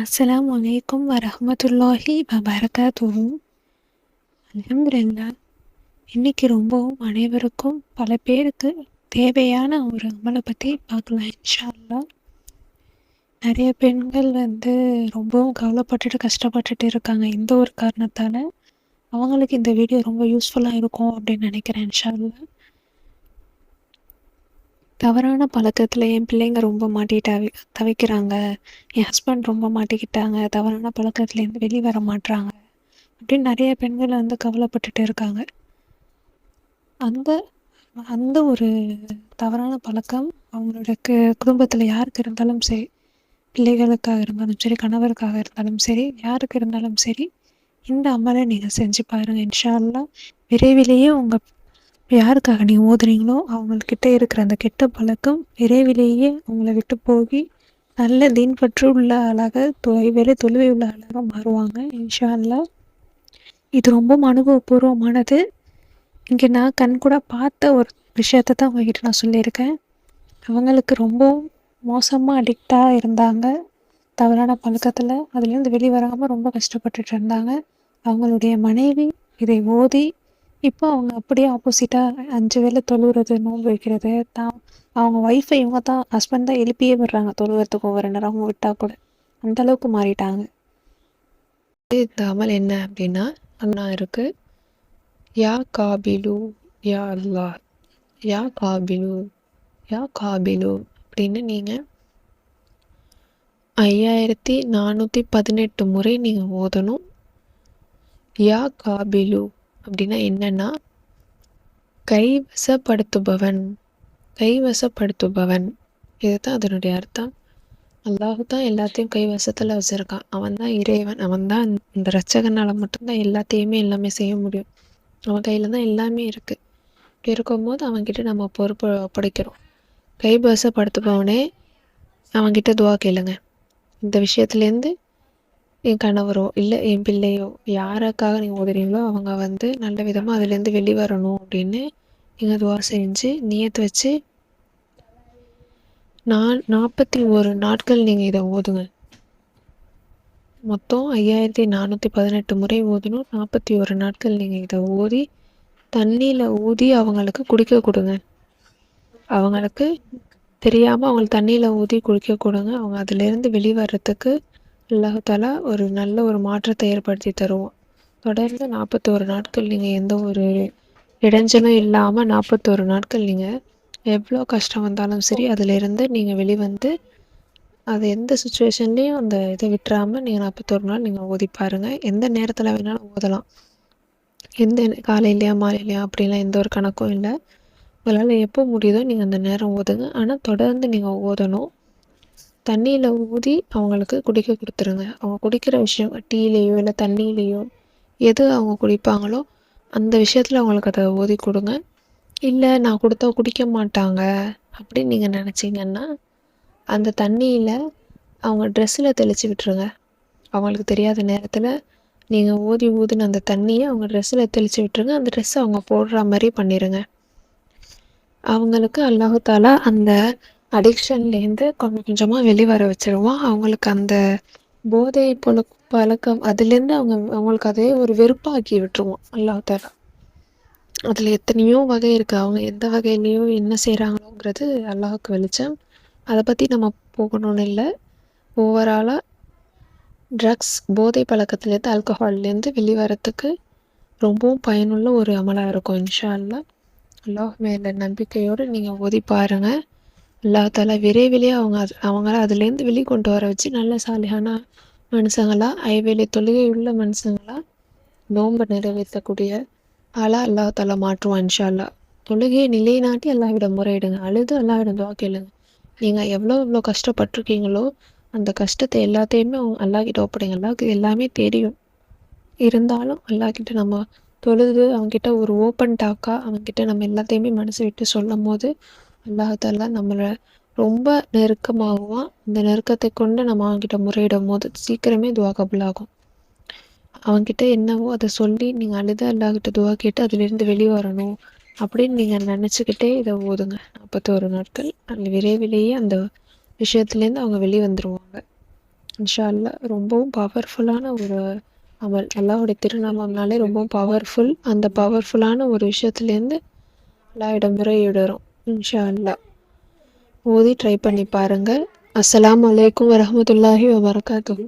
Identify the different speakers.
Speaker 1: அஸ்ஸலாமு அலைக்கும் வரஹ்மத்துல்லாஹி வபரகாத்துஹு அலமதுல்லா இன்னைக்கு ரொம்பவும் அனைவருக்கும் பல பேருக்கு தேவையான ஒரு அமலை பற்றி பார்க்கலாம் இன்ஷா அல்லாஹ் நிறைய பெண்கள் வந்து ரொம்பவும் கவலைப்பட்டுட்டு கஷ்டப்பட்டுட்டு இருக்காங்க இந்த ஒரு காரணத்தால் அவங்களுக்கு இந்த வீடியோ ரொம்ப யூஸ்ஃபுல்லாக இருக்கும் அப்படின்னு நினைக்கிறேன் இன்ஷா தவறான பழக்கத்தில் என் பிள்ளைங்க ரொம்ப மாட்டிட்டு தவிக்கிறாங்க. என் ஹஸ்பண்ட் ரொம்ப மாட்டிக்கிட்டாங்க. தவறான பழக்கத்துலேருந்து வெளியே வர மாட்டுறாங்க அப்படின்னு நிறைய பெண்கள் வந்து கவலைப்பட்டுட்டு இருக்காங்க. அந்த அந்த ஒரு தவறான பழக்கம் அவங்களோட குடும்பத்தில் யாருக்கு இருந்தாலும் சரி பிள்ளைகளுக்காக இருந்தாலும் சரி கணவருக்காக இருந்தாலும் சரி யாருக்கு இருந்தாலும் சரி இந்த அமலை நீங்கள் செஞ்சு பாருங்கள் இன்ஷால்லாம் விரைவிலேயே உங்கள் யாருக்காக நீங்கள் ஓதுறீங்களோ அவங்கக்கிட்ட இருக்கிற அந்த கெட்ட பழக்கம் விரைவிலேயே அவங்கள விட்டு போகி நல்ல தீன் பற்று உள்ள ஆளாக தொலைவேறு தொழுவை உள்ள ஆளாக மாறுவாங்க இன்ஷா இது ரொம்ப அனுபவபூர்வமானது. இங்கே நான் கண் கூட பார்த்த ஒரு விஷயத்தை தான் உங்ககிட்ட நான் சொல்லியிருக்கேன். அவங்களுக்கு ரொம்பவும் மோசமாக அடிக்டாக இருந்தாங்க. தவறான பழக்கத்தில் அதுலேருந்து வெளிவராமல் ரொம்ப கஷ்டப்பட்டுட்டு இருந்தாங்க. அவங்களுடைய மனைவி இதை ஓதி இப்போ அவங்க அப்படியே ஆப்போசிட்டாக அஞ்சு வேளை தொழுவுறது நோன்பு வைக்கிறது தான் அவங்க ஒய்ஃபை இவங்க தான் ஹஸ்பண்ட் தான் எழுப்பியே விடுறாங்க தொழுகிறதுக்கு ஒவ்வொரு நேரம். அவங்க விட்டால் கூட. அந்த அளவுக்கு மாறிட்டாங்க.
Speaker 2: இந்த அமல் என்ன அப்படின்னா அண்ணா இருக்கு. யா காபிலு யா அல்லா. யா காபிலு யா காபிலு அப்படின்னு நீங்கள் ஐயாயிரத்தி நானூற்றி பதினெட்டு முறை நீங்கள் ஓதணும். யா காபிலு அப்படின்னா என்னன்னா கைவசப்படுத்துபவன் கைவசப்படுத்துபவன். இதுதான் அதனுடைய அர்த்தம். அல்லாஹு தான் எல்லாத்தையும் கைவசத்தில் வச்சுருக்கான். அவன் தான் இறைவன். அவன் தான் இந்த ரச்சகனால் மட்டும்தான் எல்லாத்தையுமே எல்லாமே செய்ய முடியும். அவன் கையில் தான் எல்லாமே இருக்குது இப்படி இருக்கும்போது அவன்கிட்ட நம்ம பொறுப்பு ஒப்படைக்கிறோம். கைவசப்படுத்துபவனே அவன்கிட்ட துவா கேளுங்க. இந்த விஷயத்துலேருந்து என் கணவரோ இல்லை என் பிள்ளையோ யாருக்காக நீங்கள் ஓதுறீங்களோ அவங்க வந்து நல்ல விதமாக அதுலேருந்து வெளிவரணும் அப்படின்னு நீங்கள் துவா செஞ்சு நியத்து வச்சு நான் நாற்பத்தி ஒரு நாட்கள் நீங்கள் இதை ஓதுங்க. மொத்தம் ஐயாயிரத்தி நானூற்றி பதினெட்டு முறை ஓதணும். நாற்பத்தி ஒரு நாட்கள் நீங்கள் இதை ஓதி தண்ணியில் ஊதி அவங்களுக்கு குடிக்க கொடுங்க. அவங்களுக்கு தெரியாமல் அவங்களுக்கு தண்ணியில் ஊதி குடிக்க கொடுங்க. அவங்க அதுலேருந்து வெளிவரத்துக்கு அல்லாஹாலா ஒரு நல்ல ஒரு மாற்றத்தை ஏற்படுத்தி தருவோம். தொடர்ந்து நாற்பத்தோரு நாட்கள் நீங்கள் எந்த ஒரு இடைஞ்சலும் இல்லாமல் நாற்பத்தோரு நாட்கள் நீங்கள் எவ்வளோ கஷ்டம் வந்தாலும் சரி அதிலிருந்து நீங்கள் வெளிவந்து அது எந்த சுச்சுவேஷன்லேயும் அந்த இதை விட்டுறாமல் நீங்கள் நாற்பத்தோரு நாள் நீங்கள் ஓதி பாருங்கள் எந்த நேரத்தில் வேணாலும் ஓதலாம். எந்த காலையிலையா மாலையிலையா அப்படிலாம் எந்த ஒரு கணக்கும் இல்லை. உங்களால் எப்போ முடியுதோ நீங்கள் அந்த நேரம் ஓதுங்க. ஆனால் தொடர்ந்து நீங்கள் ஓதணும். தண்ணியில் ஊதி அவங்களுக்கு குடிக்க கொடுத்துருங்க. அவங்க குடிக்கிற விஷயம் டீலேயோ இல்லை தண்ணியிலேயோ எது அவங்க குடிப்பாங்களோ அந்த விஷயத்தில் அவங்களுக்கு அதை ஊதி கொடுங்க. இல்லை நான் கொடுத்தா குடிக்க மாட்டாங்க அப்படின்னு நீங்கள் நினச்சிங்கன்னா அந்த தண்ணியில் அவங்க ட்ரெஸ்ஸில் தெளித்து விட்டுருங்க. அவங்களுக்கு தெரியாத நேரத்தில் நீங்கள் ஊதி ஊதின அந்த தண்ணியை அவங்க ட்ரெஸ்ஸில் தெளித்து விட்டுருங்க. அந்த ட்ரெஸ்ஸை அவங்க போடுற மாதிரி பண்ணிடுங்க அவங்களுக்கு அல்லாஹாலா அந்த அடிக்ஷன்லேருந்து கொஞ்சம் கொஞ்சமாக வெளிவர வச்சிருவான் அவங்களுக்கு அந்த போதை பொழு பழக்கம் அதுலேருந்து அவங்க அவங்களுக்கு அதே ஒரு வெறுப்பாக்கி விட்டுருவோம் தர அதில் எத்தனையோ வகை இருக்குது அவங்க எந்த வகையிலையோ என்ன செய்கிறாங்களோங்கிறது அல்லாஹுக்கு வெளிச்சம். அதை பற்றி நம்ம போகணும்னு இல்லை. ஓவராலாக ட்ரக்ஸ் போதை பழக்கத்துலேருந்து ஆல்கஹால்லேருந்து வெளிவரத்துக்கு ரொம்பவும் பயனுள்ள ஒரு அமலாக இருக்கும் இன்ஷா அல்லா அல்லாஹ் மேலே நம்பிக்கையோடு நீங்கள் ஓதி பாருங்கள் அல்லாஹால விரைவிலே அவங்க அது அவங்கள அதுலேருந்து வெளி கொண்டு வர வச்சு நல்ல சாலியான மனுஷங்களாக ஐவேலி தொழுகை உள்ள மனுஷங்களாக நோன்பை நிறைவேற்றக்கூடிய ஆளாக அல்லாஹால மாற்றுவான் இன்ஷா அல்லா தொழுகையை நிலைநாட்டி அல்லாவிடம் முறையிடுங்க. அழுது அல்லாவிடம் துவா கேளுங்க. நீங்கள் எவ்வளோ எவ்வளோ கஷ்டப்பட்டிருக்கீங்களோ அந்த கஷ்டத்தை எல்லாத்தையுமே அவங்க அல்லாக்கிட்ட ஒப்படைங்க. அல்லாவுக்கு எல்லாமே தெரியும். இருந்தாலும் அல்லாக்கிட்ட நம்ம தொழுது அவங்ககிட்ட ஒரு ஓப்பன் டாக்காக அவங்ககிட்ட நம்ம எல்லாத்தையுமே மனசு விட்டு சொல்லும் போது அல்லாஹால நம்மளை ரொம்ப நெருக்கமாகுவான் இந்த நெருக்கத்தை கொண்டு நம்ம அவங்ககிட்ட முறையிடும் போது சீக்கிரமே துவா கபுலாகும். அவங்ககிட்ட என்னவோ அதை சொல்லி நீங்கள் அழுது அல்லாஹ்கிட்ட துவா கேட்டு அதுலேருந்து வெளியே வரணும் அப்படின்னு நீங்கள் நினச்சிக்கிட்டே இதை ஓதுங்க. நாற்பத்தோரு நாட்கள். அந்த விரைவிலேயே அந்த விஷயத்துலேருந்து அவங்க வெளியே வந்துடுவாங்க இன்ஷா அல்லாஹ் ரொம்பவும் பவர்ஃபுல்லான ஒரு அமல். அல்லாவுடைய திருநாமம்னாலே ரொம்பவும் பவர்ஃபுல் அந்த பவர்ஃபுல்லான ஒரு விஷயத்துலேருந்து அல்லாஹ்விடம் முறையிடுறோம். இன்ஷா அல்லாஹ் ஓதி ட்ரை பண்ணி பாருங்கள். அஸ்லாம் அலைக்கும் வரமத்துல்லாஹி வபரகாத்துஹு.